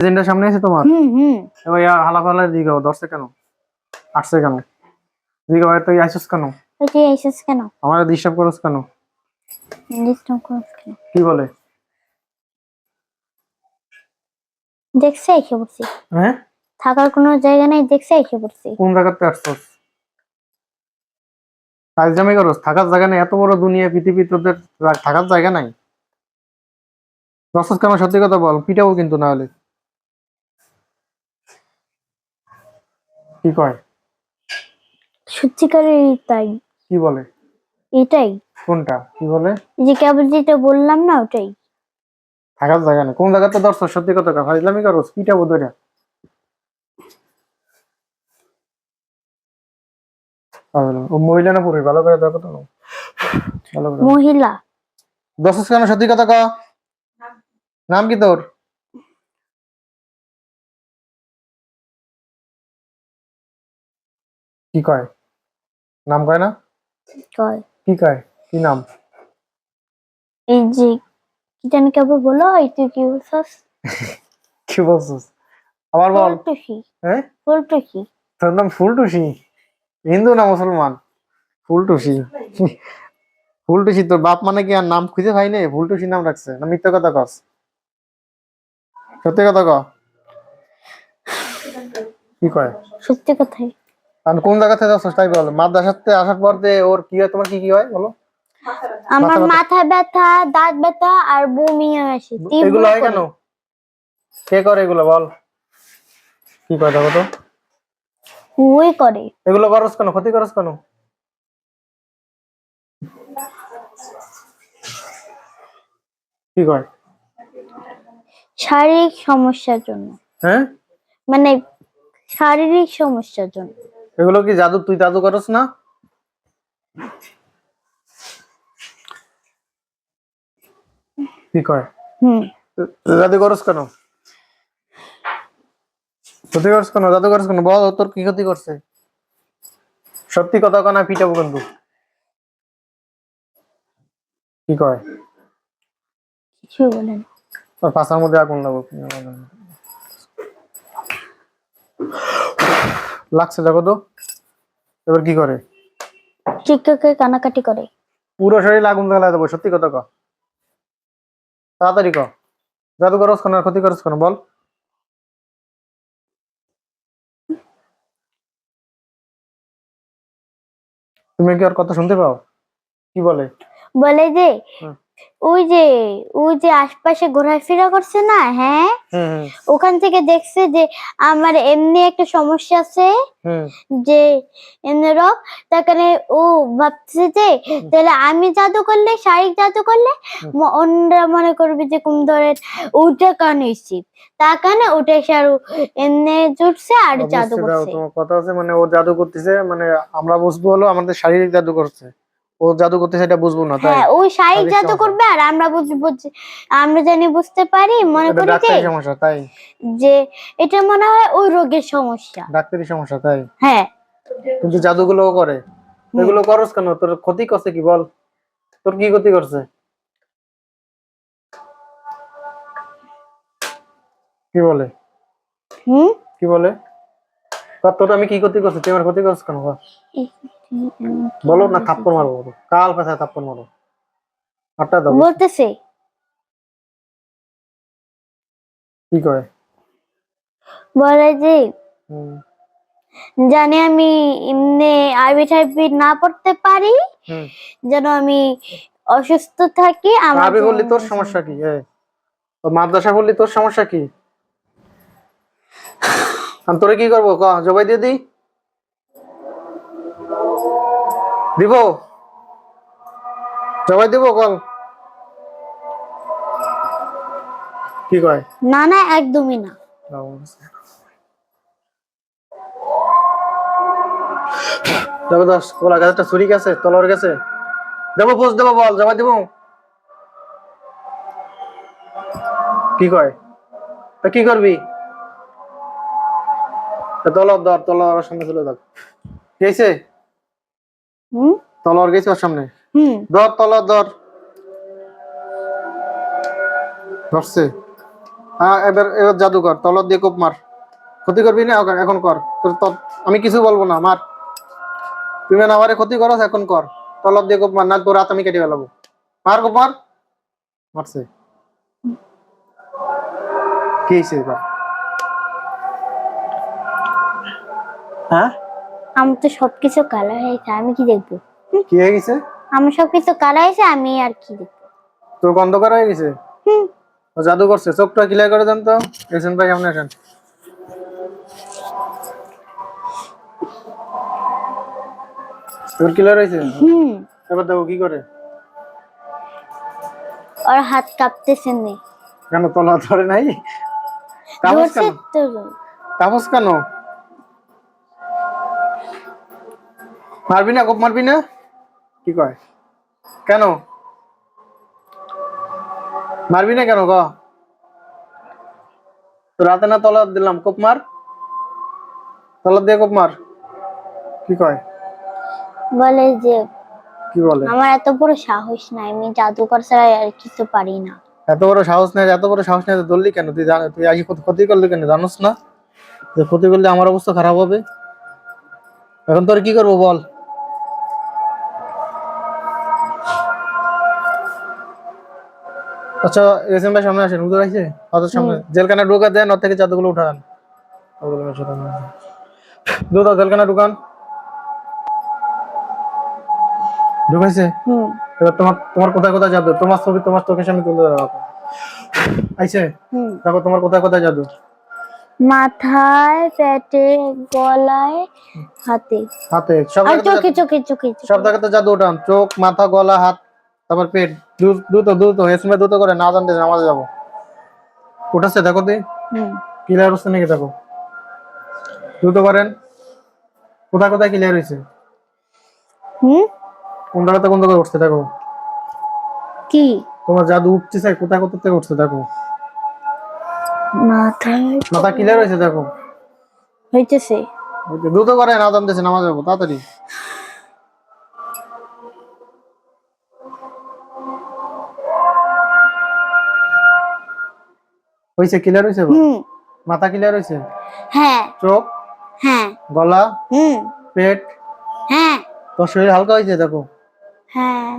এজেন্ডার সামনে আছে তোমার? হুম হুম। এবার হালা ফালা দিকে ধরছে কেন? আসছে কেন? ভাই তুই আইসিস কেন? তুই এসেছিস কেন? আমার ডিস্টার্ব করছ কেন? ডিস্টার্ব করিস কেন? কি বলে? দেখছে এসে পড়ছি। হ্যাঁ? থাকার কোনো জায়গা নাই দেখছে এসে পড়ছি। কোন জায়গাতে আসছস? কাজ জামাই করস? থাকার জায়গা নাই এত বড় দুনিয়া পৃথিবী তোদের থাকার জায়গা নাই। রসস কেন? সত্যি কথা বল পিটাবো কিন্তু না হলে। কি কয়? সত্যিকারের তাই। কি বলে? এটাই। কোনটা? কি বলে? এই যে কেবল যেটা বললাম না ওটাই। থাকার জায়গা কোন জায়গাতে ধরছ সত্যি কথা পিটাবো ধরে পাগল। ও মহিলা না পুরুষ? ভালো করে দেখো তো। ভালো করে মহিলা। দশস কেন সত্যি কথা ক নাম কি তোর? কি কয়? নাম কয় না? কয়? কি কয়? কি নাম? এই যে কি জানি কেবল বলো এই তুই কি বলছস? কি বলছিস? আবার বল। ফুলটুসি। হ্যাঁ? ফুলটুসি। তোর নাম ফুলটুসি? হিন্দু না মুসলমান? ফুলটুসি। ফুলটুসি তোর বাপ মানে কি আর নাম খুঁজে পাই নাই? ফুলটুসি নাম রাখছে না মিথ্যা কথা কস। সত্যি কথা ক। কি কয়? সত্যি কথাই। কোন জায়গা থেকে যাচ্ছ তাই বলো। মাদ্রাসাতে আসার পর দিয়ে ওর কি হয় তোমার কি কি হয় বলো? আমার মাথা ব্যথা। দাঁত ব্যথা আর বমি আসে এগুলো হয় কেন? করে। কে করে এগুলো বল। কি কয় দেখো তো। ওই করে। এগুলো করস কেন? ক্ষতি করস কেন? কি কয় শারীরিক সমস্যার জন্য। হ্যাঁ? মানে শারীরিক সমস্যার জন্য। এগুলো কি জাদু? তুই জাদু করস না? কি কয়? হুম। জাদু করস কেন? ক্ষতি করস কেন? জাদু করস কেন? বল তোর কি ক্ষতি করছে? সত্যি কথা কানা পিটাবো কিন্তু। কি কয়? কিছু বলে না। তোর পাশার মধ্যে আগুন লাগো লাগছে দেখো তো। এবার কি করে? শিক্ষকের কানাকাটি করে। পুরো শরীর আগুন জ্বালা দেবো সত্যি কথা ক। তাড়াতাড়ি ক। জাদু করস কেন আর ক্ষতি করস কেন বল। তুমি কি আর কথা শুনতে পাও? কি বলে? বলে যে। ওই যে ওই যে আশপাশে ঘোরাফেরা করছে না? হ্যাঁ? ওখান থেকে দেখছে যে আমার এমনি একটা সমস্যা আছে। যে এমনি রোগ তার কারণে ও ভাবছে যে তাহলে আমি জাদু করলে শারীরিক জাদু করলে। অন্যরা মনে করবে যে কোন ধরেন ওটা কারণে উচিত তার কারণে ওটা এসে আরও এমনি জুটছে আর জাদু করছে। কথা আছে মানে ও জাদু করতেছে মানে আমরা বুঝব হলো আমাদের শারীরিক জাদু করছে। ও জাদু করতেছে এটা বুঝব না তাই। হ্যাঁ ওই শারীরিক জাদু করবে আর আমরা বুঝব আমরা জানি বুঝতে পারি মনে করি যে সমস্যা তাই। যে এটা মনে হয় ওই রোগের সমস্যা। ডাক্তারি সমস্যা তাই। হ্যাঁ। কিন্তু জাদুগুলো করে। এগুলো করস কেন? তোর ক্ষতি করছে কি বল। তোর কি ক্ষতি করছে? কি বলে? হুম? কি বলে? তোর আমি কি ক্ষতি করছি? তুই আমার ক্ষতি করছিস কেন বল? না থাপ্পড় মারবো বলো। কাল পেছায় থাপ্পড় মারো। আটটা দাও। বলতেছে। কি করে? বলে যে জানি আমি এমনি আইবি টাইপি না পড়তে পারি যেন আমি অসুস্থ থাকি আমার আরবি বললি তোর সমস্যা কি? ও মাদ্রাসা বললি তোর সমস্যা কি? আমি তোরে কি করব? ক জবাই দিয়ে দিই? দিব। জবাই দিব কল? কি কয়? না না একদমই না। ছুরি গেছে তলোয়ার গেছে। দেবো পোষ দেবো বল জবাই দিব। কি কয়? তা কি করবি? তলোয়ার ধর তলোয়ার সামনে চলে যাক গেছে হুম? তলোয়ার গেছে ওর সামনে? হুম। ধর তলোয়ার ধর। ধরছে। হ্যাঁ এবার এবার জাদু কর। তলত দিয়ে কোপ মার। ক্ষতি করবি না? এখন- কর। তোর আমি কিছু বলব না মার। তুমি না আমারে ক্ষতি করো এখন কর। তলত দিয়ে কোপ মার না তোর হাত আমি কেটে ফেলাবো। মার কোপ মার। মারছে। কি হয়েছে এবার? হ্যাঁ? আমার তো সবকিছু কালা হয়েছে আমি কি দেখব? কি হয়ে গেছে? আমার সবকিছু কালা হয়েছে আমি আর কি দেখব? তোর অন্ধকার হয়ে গেছে? হুম। ও জাদু করছে চোখটা ক্লিয়ার করে দেন তো। এসেন ভাই সামনে আসেন। তোর ক্লিয়ার হয়েছে? হুম। এবার দেখো কি করে। ওর হাত কাঁপতেছে নে। কেন তলা ধরে নাই? তাপস কেন? তাপস কেন? মারবি না কোপ মারবি না? কি কয়? কেন? মারবি না কেন ক রাতে না তলা দিলাম কোপ মার। তলা দিয়ে কোপ মার। কি কয়? বলে যে কি বলে? আমার এত বড় সাহস নাই আমি জাদুকর ছাড়া আর কিছু পারি না। এত বড় সাহস নাই এত বড় সাহস নাই ধরলি কেন? তুই জান তুই কত ক্ষতি করলি কেন? জানোস না? যে ক্ষতি করলে আমার অবস্থা খারাপ হবে। এখন তোর কি করব বল? আচ্ছা ভাই সামনে আসেন আছে হাতের সামনে। জেলখানা ঢুকা দেন ওর থেকে চাদরগুলো উঠান জেলখানা ঢুকান। ঢুকাইছে? হুম। এবার তোমার তোমার কোথায় কোথায় যাবে তোমার ছবি তোমার চোখের সামনে তুলে দেওয়া আইছে? দেখো তোমার কোথায় কোথায় জাদু? মাথায় পেটে গলায় হাতে। হাতে। সব চোখে চোখে চোখে চোখে। সব জায়গাতে জাদু ওঠান চোখ মাথা গলা হাত। তারপর পেট দ্রু- দ্রুত দ্রুত এসমে দ্রুত করে না জানতে নামাজে যাব। উঠাচ্ছে দেখো তুই ক্লিয়ার হচ্ছে নাকি দেখো? দ্রুত করেন। কোথায় কোথায় ক্লিয়ার হয়েছে? হুম? কোন জায়গাতে কোন জায়গায় উঠছে দেখো। কি? তোমার জাদু উঠতেছে কোথায় কোথা থেকে উঠছে দেখো। মাথায় মাথা ক্লিয়ার হয়েছে দেখো। হইতেছে। দ্রুত করে না জানতেছে নামাজ যাব তাড়াতাড়ি। হয়েছে ক্লিয়ার হইছে মাথা ক্লিয়ার হইছে? হ্যাঁ। চোখ? হ্যাঁ। গলা? হুম। পেট? হ্যাঁ। তোর শরীর হালকা হইছে দেখো? হ্যাঁ।